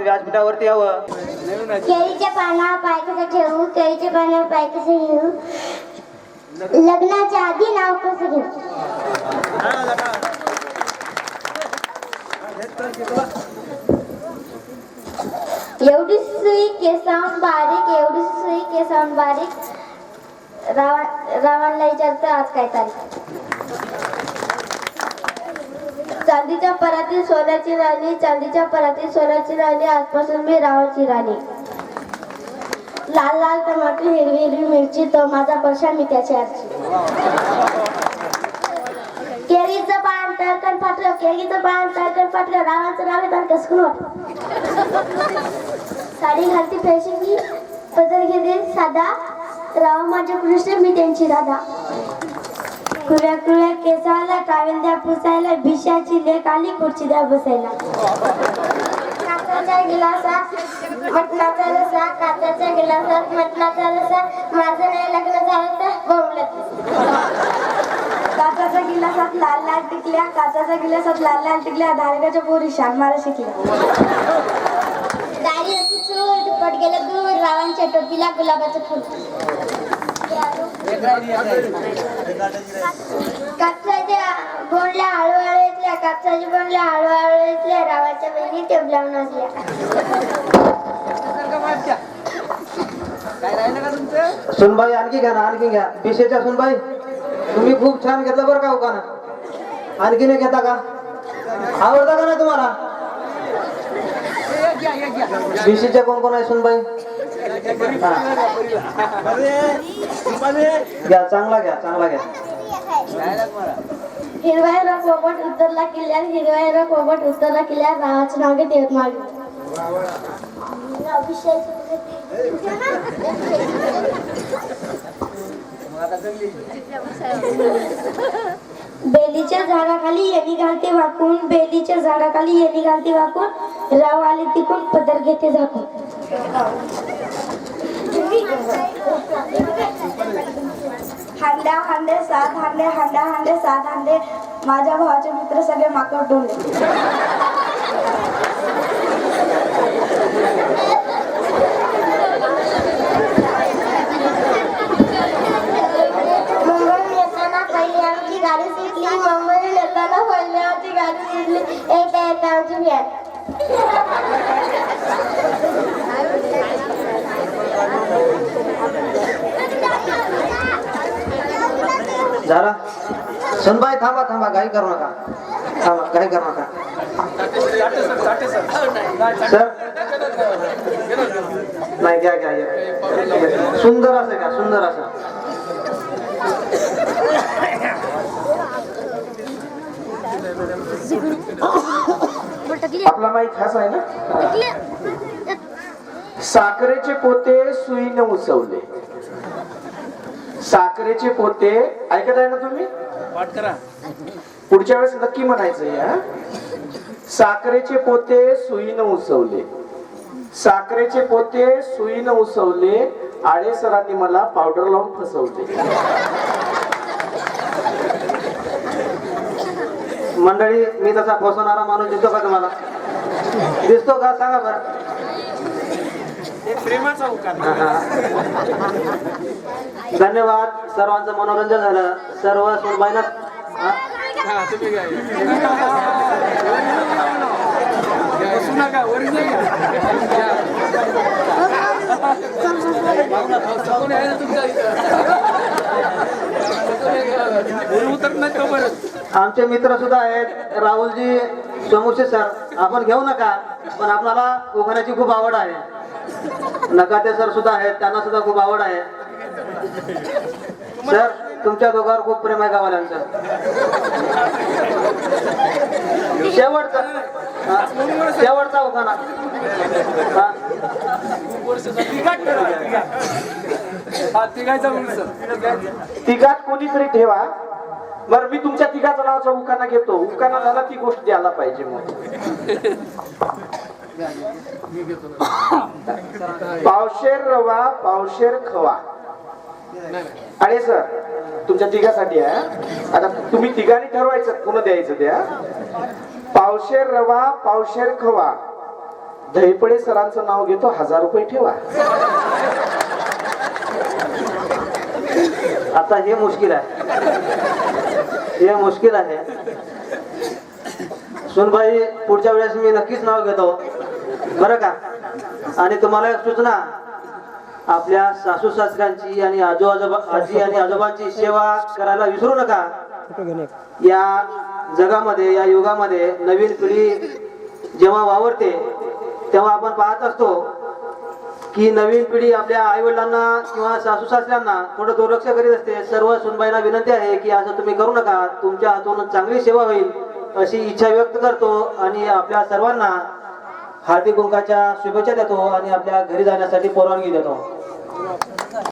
व्यासपीठावरती यावं. केळीच्या पानावर पाय कसं ठेवू? केळीच्या पानावर पाय कसं घेऊ? लग्नाच्या आधी नाव कसं घेऊ? एवढी सुई केसावून बारीक एवढी सुई केसावून बारीक. रावण रावणला विचारतो आज काय तारीख चांदीच्या परातील सोन्याची राणी चांदीच्या परातील सोन्याची राणी आजपासून मी रावाची राणी. लाल लाल टमाटर हिरवी हिरवी मिरची तो माझा परशा मी त्याची आरची केळीचं पान तळकन फाटलं केळीचं पान तळकण फाटलं रावाचं नाव येतात कसकून वाटलं साडी घालती फॅशनची पदर घेते साधा राव माझे कृष्ण मी त्यांची राधा. कुऱ्या कुऱ्या केसाला द्या पुसायला भिशाची लेख आली खुर्ची द्या बसायला काचाच्या गिलासात मटणाचा रसा काचाच्या गिलासात मटणाचा रसा माझं नाही लग्न झालं तर बोंबलत काचाच्या गिलासात लाल लाल टिकल्या काचाच्या गिलासात लाल लाल टिकल्या धारकाच्या पोरी शानमारा शिकल्या. दाढी होती चूल दुप्पट गेलं दूर रावांच्या टोपीला गुलाबाचं फुल. कापसाच्या बोंडल्या हळूहळू येतल्या कापसाच्या बोंडल्या हळूहळू येतल्या रावाच्या बहिणी टेबलावर नसल्या सुनबाई आणखी घ्या ना आणखी घ्या. पिशेच्या सुनबाई तुम्ही खूप छान घेतलं बरं का उकाना. आणखी नाही घेता का? आवडता का नाही तुम्हाला? पिशेच्या कोण कोण आहे सुनबाई. घ्या चांगला घ्या चांगला घ्या. हिरवायरा पोपट उतरला किल्ल्यात हिरवायरा पोपट उतरला किल्ल्यात रावाचं नाव घेते यवतमाळ बेलीच्या झाडाखाली येणी घालते वाकून बेलीच्या झाडाखाली येणी घालते वाकून राव आले तिकून पदर घेते झाकून. हांड्या हांडे सात हांडे हांड्या हांडे सात हांडे. माझ्या भावाचे मित्र सगळे माकड डोले. Thank you. झाला? सुनबाई थांबा थांबा घाई करू नका. थांबा घाई करू नका. सर? नाही घ्या घ्या घ्या. सुंदर असं घ्या सुंदर असं. आपला माईक हाच आहे ना? साखरेचे पोते सुईने उसवले. साखरेचे पोते. ऐकत आहे ना तुम्ही? पुढच्या वेळेस नक्की म्हणायचं या साखरेचे पोते सुईनं उसवले. साखरेचे पोते सुईनं उसवले आळे सरांनी मला पावडर लावून फसवले. मंडळी मी तसा फसवणारा माणूस दिसतो का तुम्हाला? दिसतो का? सांगा बरं. प्रेमाचा. धन्यवाद. सर्वांचं मनोरंजन झालं. सर्व सुनबाईना हा? आमचे मित्र सुद्धा आहेत. राहुलजी समोसे सर आपण घेऊ नका पण आपल्याला उखाण्याची खूप आवड आहे. नकाते सर सुद्धा आहेत. त्यांना सुद्धा खूप आवड आहे. सर तुमच्या दोघांवर खूप प्रेम आहे गावाल्यांचं शेवटचा. शेवटचा उखाणा. हा. तिघात कोणीतरी ठेवा. बरं मी तुमच्या तिघाचं नावाचा उकाना घेतो. उकाना झाला ती गोष्ट द्यायला पाहिजे मग. पावशेर रवा पावशेर खवा. अरे सर तुमच्या तिघासाठी आहे आता तुम्ही तिघांनी ठरवायचं पुन्हा द्यायचं त्या पावशेर रवा पावशेर खवा. दहीपडे सरांचं नाव घेतो हजार रुपये ठेवा. आता हे मुश्किल आहे. हे मुश्किल आहे. सुनबाई पुढच्या वेळेस मी नक्कीच नाव घेतो. बरं का? आणि तुम्हाला एक सूचना आपल्या सासू सासऱ्यांची आणि आजो आजोबा आजी आणि आजोबांची सेवा करायला विसरू नका. या. जगामध्ये या युगामध्ये नवीन पिढी जेव्हा वावरते तेव्हा आपण पाहत असतो की नवीन पिढी आपल्या आई वडिलांना किंवा सासू सासऱ्यांना थोडं दुर्लक्ष करीत असते. सर्व सुनबाईंना विनंती आहे की असं तुम्ही करू नका. तुमच्या हातून चांगली सेवा होईल अशी इच्छा व्यक्त करतो आणि आपल्या सर्वांना हार्दिक कुंकाच्या शुभेच्छा देतो आणि आपल्या घरी जाण्यासाठी परवानगी देतो.